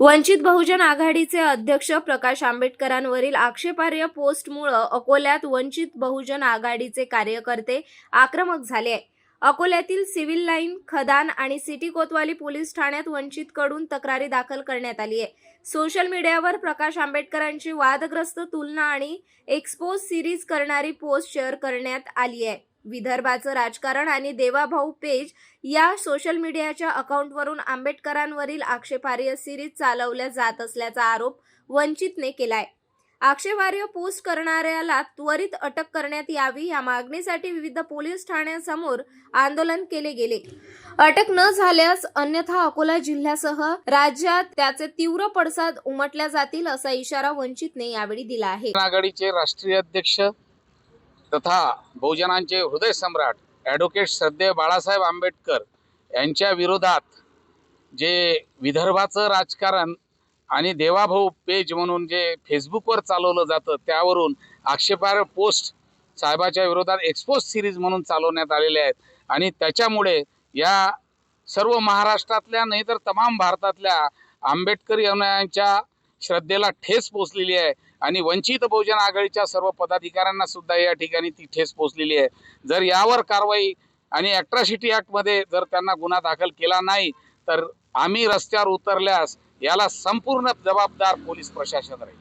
वंचित बहुजन आघाडीचे अध्यक्ष प्रकाश आंबेडकरांवरील आक्षेपार्ह पोस्टमुळं अकोल्यात वंचित बहुजन आघाडीचे कार्यकर्ते आक्रमक झाले आहे अकोल्यातील सिव्हिल लाईन खदान आणि सिटी कोतवाली पोलीस ठाण्यात वंचितकडून तक्रारी दाखल करण्यात आली आहे. सोशल मीडियावर प्रकाश आंबेडकरांची वादग्रस्त तुलना आणि एक्सपोज सिरीज करणारी पोस्ट शेअर करण्यात आली आहे. विदर्भाचं राजकारण आणि देवाभाऊ पेज या सोशल मीडियाच्या अकाउंटवरून आंबेडकरांवरील आक्षेपार्ह सिरीज चालवल्या जात असल्याचा आरोप वंचितने केलाय. आक्षेपार्ह पोस्ट करणाऱ्याला त्वरित अटक करण्यात यावी या मागणीसाठी विविध पोलीस ठाण्यांसमोर आंदोलन केले गेले. अटक न झाल्यास अन्यथा अकोला जिल्ह्यासह राज्यात त्याचे तीव्र पडसाद उमटल्या जातील असा इशारा वंचितने यावेळी दिला आहे. आघाडीचे राष्ट्रीय अध्यक्ष तथा बहुजनांचे हृदय सम्राट ॲडव्होकेट श्रद्धे बाळासाहेब आंबेडकर यांच्या विरोधात जे विदर्भाचं राजकारण आणि देवाभाऊ पेज म्हणून जे फेसबुकवर चालवलं जातं त्यावरून आक्षेपार्ह पोस्ट साहेबाच्या विरोधात एक्सपोज सिरीज म्हणून चालवण्यात आलेले आहेत. आणि त्याच्यामुळे या सर्व महाराष्ट्रातल्या नाही तर तमाम भारतातल्या आंबेडकर अनुयायांच्या श्रद्धेला ठेस पोचलेली आहे. आणि वंचित बहुजन आघाडीच्या सर्व पदाधिकाऱ्यांना सुद्धा या ठिकाणी ती ठेस पोचलेली आहे. जर यावर कारवाई आणि ॲट्रॉसिटी ॲक्टमध्ये जर त्यांना गुन्हा दाखल केला नाही तर आम्ही रस्त्यावर उतरल्यास याला संपूर्ण जबाबदार पोलीस प्रशासन राहील.